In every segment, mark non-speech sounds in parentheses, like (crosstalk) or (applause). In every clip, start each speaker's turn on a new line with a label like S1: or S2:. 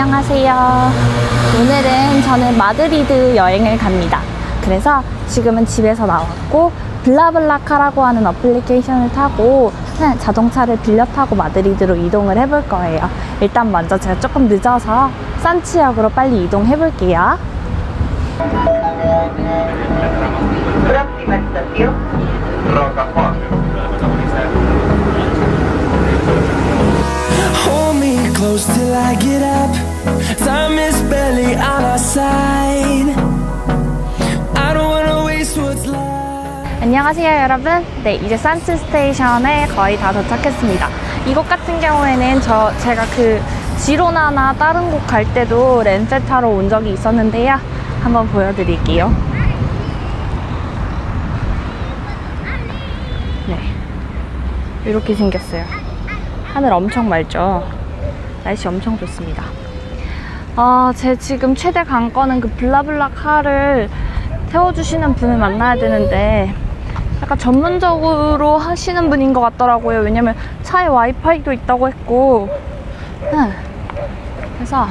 S1: 안녕하세요. 오늘은 저는 마드리드 여행을 갑니다. 그래서 지금은 집에서 나왔고 블라블라카라고 하는 어플리케이션을 타고 그냥 자동차를 빌려 타고 마드리드로 이동을 해볼 거예요. 일단 먼저 제가 조금 늦어서 산치역으로 빨리 이동해 볼게요.
S2: Me close till I get up. Time is barely on our side. I don't wanna waste what's left.
S1: 안녕하세요 여러분. 네 이제 산츠 스테이션에 거의 다 도착했습니다. 이곳 같은 경우에는 저 제가 그 지로나나 다른 곳 갈 때도 렌세 타러 온 적이 있었는데요. 한번 보여드릴게요. 네. 이렇게 생겼어요. 하늘 엄청 맑죠 날씨 엄청 좋습니다 아, 제 지금 최대 관건은 그 블라블라 카를 태워주시는 분을 만나야 되는데 약간 전문적으로 하시는 분인 것 같더라고요. 왜냐면 차에 와이파이도 있다고 했고. 응. 그래서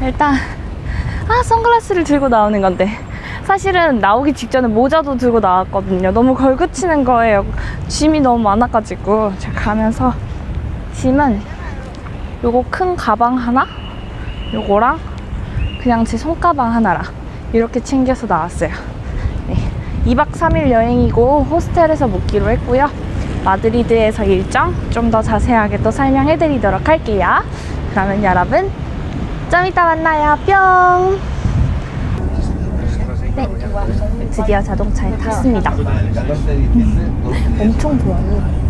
S1: 일단 아 선글라스를 들고 나오는 건데 사실은 나오기 직전에 모자도 들고 나왔거든요. 너무 걸그치는 거예요. 짐이 너무 많아가지고 제가 가면서 짐은 요거 큰 가방 하나, 요거랑 그냥 제 손가방 하나랑 이렇게 챙겨서 나왔어요. 네. 2박 3일 여행이고 호스텔에서 묵기로 했고요. 마드리드에서 일정 좀 더 자세하게 또 설명해 드리도록 할게요. 그러면 여러분 좀 이따 만나요. 뿅! 네, 드디어 자동차에 tas습니다. 엄청 좋아요.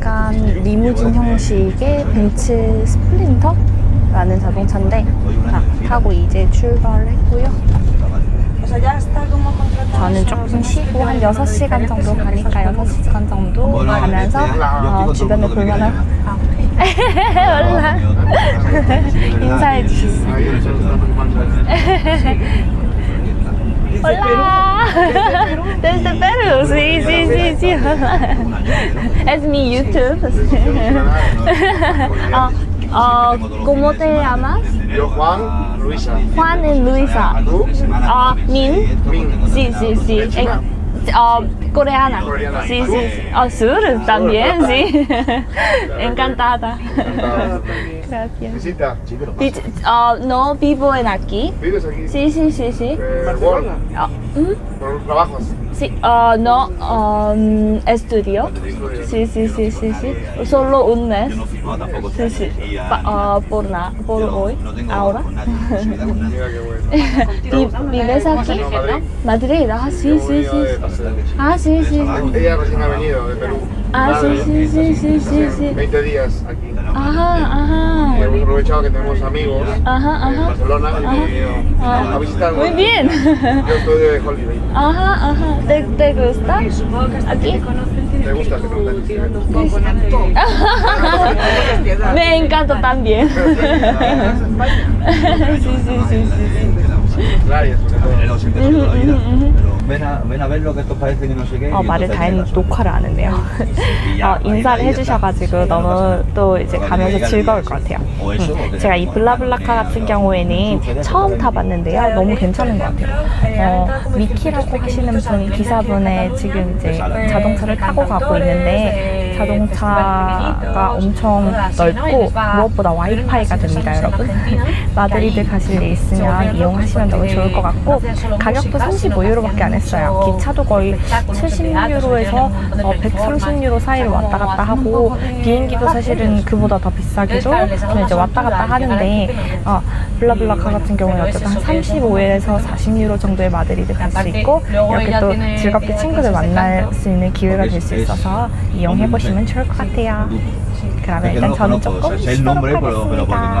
S1: 약간 리무진 형식의 벤츠 스플린터라는 자동차인데 자, 타고 이제 출발을 했고요. 저는 조금 쉬고 한 6시간 정도 가니까 6시간 정도 가면서 어, 주변을 볼만한 (laughs) 몰라. (laughs) 인사해 주셨어요 (laughs) Hola. Desde Perú, sí, sí, sí, sí. Es mi YouTube. Ah, ah, ¿Cómo te llamas?
S3: Yo Juan, Luisa.
S1: Juan y Luisa.
S3: ¿Tú?
S1: Ah, Min.
S3: Min.
S1: Sí, sí, sí. En- ah, coreana.
S3: Coreana.
S1: Sí, sí. Ah, sur también, sí. (laughs) Encantada. Gracias.
S3: Visita.
S1: Vi- ah, no vivo en aquí.
S3: ¿Vives aquí?
S1: Sí, sí, sí, sí.
S3: Eh,
S1: ¿mm?
S3: ¿Por trabajas?
S1: Sí, ah, no, um, estudio. Sí, sí, sí, sí, sí. Solo un mes. Sí, sí. Pa- ah, por, na, por hoy, ahora. (laughs) (laughs) Vi- ¿Vives aquí?
S3: No, Madrid.
S1: Ah, sí, sí, sí. Ah, sí, sí.
S3: Ella recién ha venido de Perú.
S1: Ah, sí, sí, sí, sí, sí.
S3: 20 días aquí.
S1: Ajá, ajá.
S3: Y hemos aprovechado que tenemos amigos
S1: Ajá,
S3: en
S1: ajá.
S3: Barcelona y hemos venido
S1: Ah,
S3: a visitar.
S1: Muy bien.
S3: Yo estoy de holiday.
S1: Ajá, ajá. ¿Te, te gusta? Aquí.
S3: ¿Te gusta? Te (laughs)
S1: Me encanta también. (laughs) Sí, sí, sí, sí, sí.
S3: Playa, sobre todo.
S1: 어, 말을
S4: entonces
S1: 다 했는데
S4: venga,
S1: 녹화를 안 했네요. (laughs) 어, 인사를 해주셔가지고 너무 또 이제 가면서 즐거울 것 같아요. 음, 제가 이 블라블라카 같은 경우에는 처음 타봤는데요. 너무 괜찮은 것 같아요. 어, 미키라고 하시는 분, 기사분의 지금 이제 자동차를 타고 가고 있는데 자동차가 엄청 넓고 무엇보다 와이파이가 됩니다, 여러분. 마드리드 가실 일 있으면 이용하시면 너무 좋을 것 같고 가격도 35유로밖에 안 했어요. 기차도 거의 70유로에서 130유로 사이를 왔다 갔다 하고 비행기도 사실은 그보다 더 비싸게도 저는 이제 왔다 갔다 하는데 어, 블라블라카 같은 경우는 어쨌든 한 35에서 40유로 정도의 마드리드 갈 수 있고 이렇게 또 즐겁게 친구들 만날 수 있는 기회가 될 수 있어서 이용해 보시면 좋을 것 같아요. 그러면 일단 저는 조금 쉬도록 하겠습니다.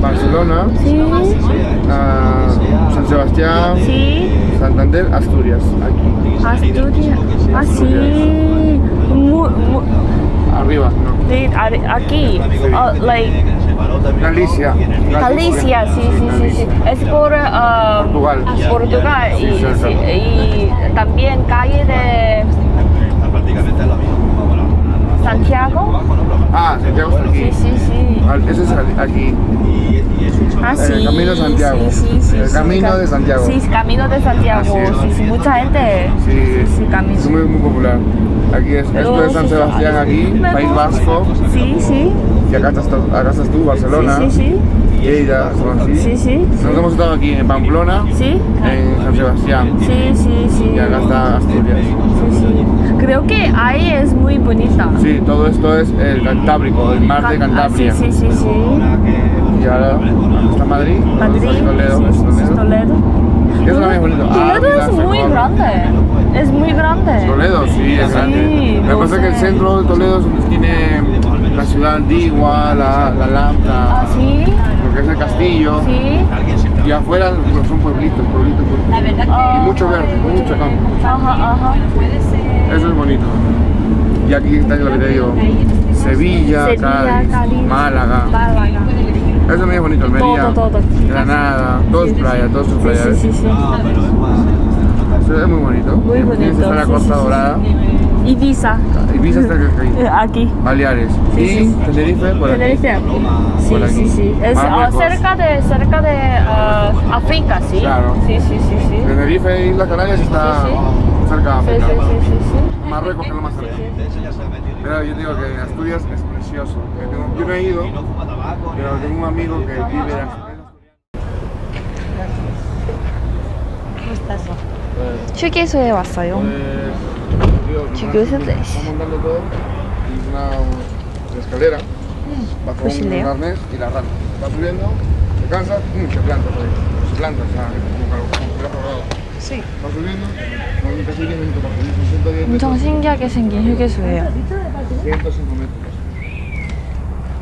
S3: Barcelona, ah, San Sebastián,
S1: Sí.
S3: Santander, Asturias. Aquí.
S1: Asturias. Ah, sí. Mu- mu-
S3: Arriba, ¿no?
S1: de- are- aquí. Oh, like
S3: Galicia.
S1: Galicia, sí, sí, sí, sí. Es por ah,
S3: Portugal.
S1: Portugal y,
S3: Sí,
S1: sí, y también calle de
S4: Prácticamente es lo mismo. Bueno, no, no,
S1: Santiago.
S3: Ah, Santiago está aquí.
S1: Sí, sí, sí.
S3: Ese es aquí.
S1: Ah,
S3: El
S1: sí.
S3: Camino de Santiago.
S1: Sí, sí, sí,
S3: El Camino
S1: ca-
S3: de Santiago.
S1: Sí, Camino de Santiago. Sí, sí, mucha gente.
S3: Sí,
S1: sí, camino.
S3: Es muy, muy popular. Aquí es,
S1: Pero
S3: esto es San Sebastián, aquí, País. Vasco.
S1: Sí, sí.
S3: Y acá estás, acá estás tú, Barcelona.
S1: Sí, sí,
S3: Lleida, son así.
S1: sí. Sí.
S3: Nosotros hemos estado aquí en Pamplona,
S1: Sí.
S3: en San Sebastián.
S1: Sí, sí, sí.
S3: Y acá está Asturias.
S1: Sí, sí. Creo que ahí es muy bonita.
S3: Sí, todo esto es el Cantábrico, el mar de
S1: Ah,
S3: Cantabria.
S1: sí, sí, sí, sí.
S3: Y ahora está Madrid,
S1: Madrid,
S3: Toledo,
S1: sí,
S3: es Toledo. Bonito.
S1: Toledo es muy grande. Es muy grande.
S3: Toledo, sí, es grande. Lo que pasa es que el centro de Toledo es donde tiene la ciudad antigua, la, la Lambda,
S1: Ah, sí.
S3: Que es el castillo.
S1: Sí.
S3: Y afuera pues, son pueblitos, pueblitos, pueblitos.
S1: Ah,
S3: Y mucho verde, mucho campo.
S1: Ajá, ajá.
S3: Eso es bonito. Y aquí está lo que te digo. Sevilla,
S1: Sevilla,
S3: Cádiz,
S1: Cádiz,
S3: Málaga.
S1: Málaga.
S3: Eso también es bonito, Almería,
S1: Todo, todo.
S3: Granada, todo es playa, todo es playa.
S1: Sí, sí, sí.
S3: Eso es muy bonito.
S1: Muy
S3: Tienes
S1: bonito.
S3: está la
S1: sí,
S3: Costa
S1: sí, sí.
S3: Dorada,
S1: Ibiza.
S3: Ibiza está aquí, (laughs)
S1: Aquí.
S3: Baleares.
S1: Sí,
S3: y
S1: sí.
S3: Tenerife por aquí.
S1: Tenerife. Sí,
S3: Por aquí.
S1: sí, sí. Es ah, cerca de, cerca de ah, África, ¿sí?
S3: Claro.
S1: Sí, sí, sí, sí.
S3: Tenerife e Islas Canarias está
S1: Sí,
S3: cerca de
S1: Sí,
S3: África.
S1: sí, sí, sí, sí.
S3: Marruecos que es lo más cerca. Pero yo digo que Asturias es precioso. Yo no he ido, pero tengo un amigo que vive en Asturias.
S1: 휴게소에 왔어요.
S3: Si fuera colgado.
S5: Sí.
S3: Va subiendo, no casi 10 minutos para subir, son 110
S1: 엄청 신기하게 생긴 휴게소예요.
S3: 105 metros.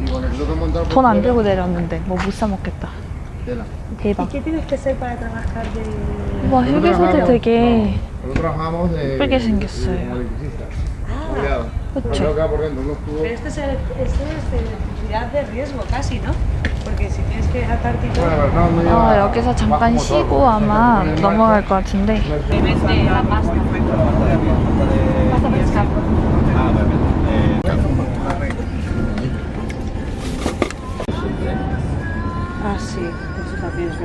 S3: Y con el que tengo que montar por
S1: 돈안 들고 내렸는데 뭐 못 사 먹겠다. 대박.
S5: ¿Qué tienes que hacer para trabajar de...?
S1: 와 휴게소도 되게
S3: Nosotros trabajamos de,
S1: 예쁘게 생겼어요. 그쵸. 어, 여기서 잠깐. 쉬고 아마 넘어갈. 것 같은데
S5: Vende la también es.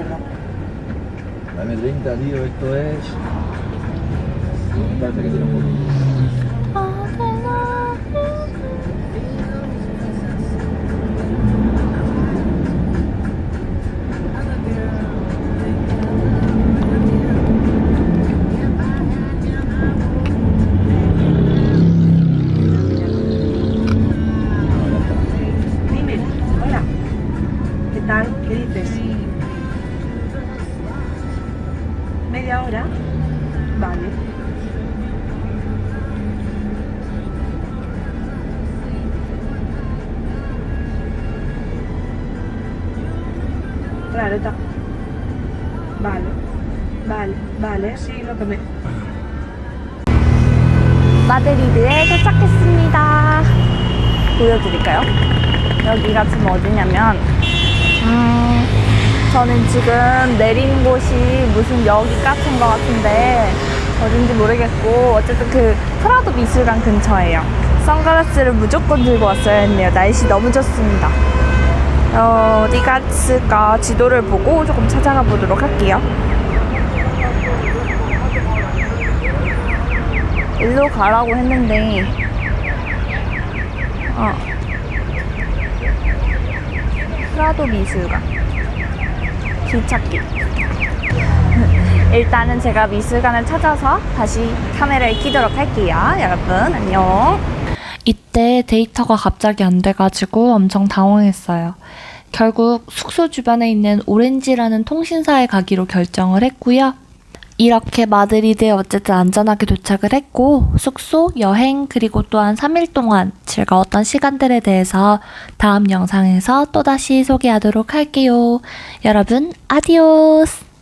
S4: Dame 30, tío, esto es. Parece que.
S5: Claro, está. Vale. Vale, vale, sí, lo que me...
S1: 마드리드에 도착했습니다. 보여드릴까요? 여기가 지금 어디냐면, 음, 저는 지금 내린 곳이 무슨 역 같은 것 같은데, 어딘지 모르겠고, 어쨌든 그 프라도 미술관 근처예요. 선글라스를 무조건 들고 왔어야 했네요. 날씨 너무 좋습니다. 어, 어디가 있을까 지도를 보고 조금 찾아가 보도록 할게요. 일로 가라고 했는데 어. 프라도 미술관. 길찾기. (laughs) 일단은 제가 미술관을 찾아서 다시 카메라를 켜도록 할게요. 여러분 안녕 이때 데이터가 갑자기 안 돼가지고 엄청 당황했어요 결국 숙소 주변에 있는 오렌지라는 통신사에 가기로 결정을 했고요 이렇게 마드리드에 어쨌든 안전하게 도착을 했고 숙소, 여행 그리고 또한 3일 동안 즐거웠던 시간들에 대해서 다음 영상에서 또다시 소개하도록 할게요. 여러분 아디오스!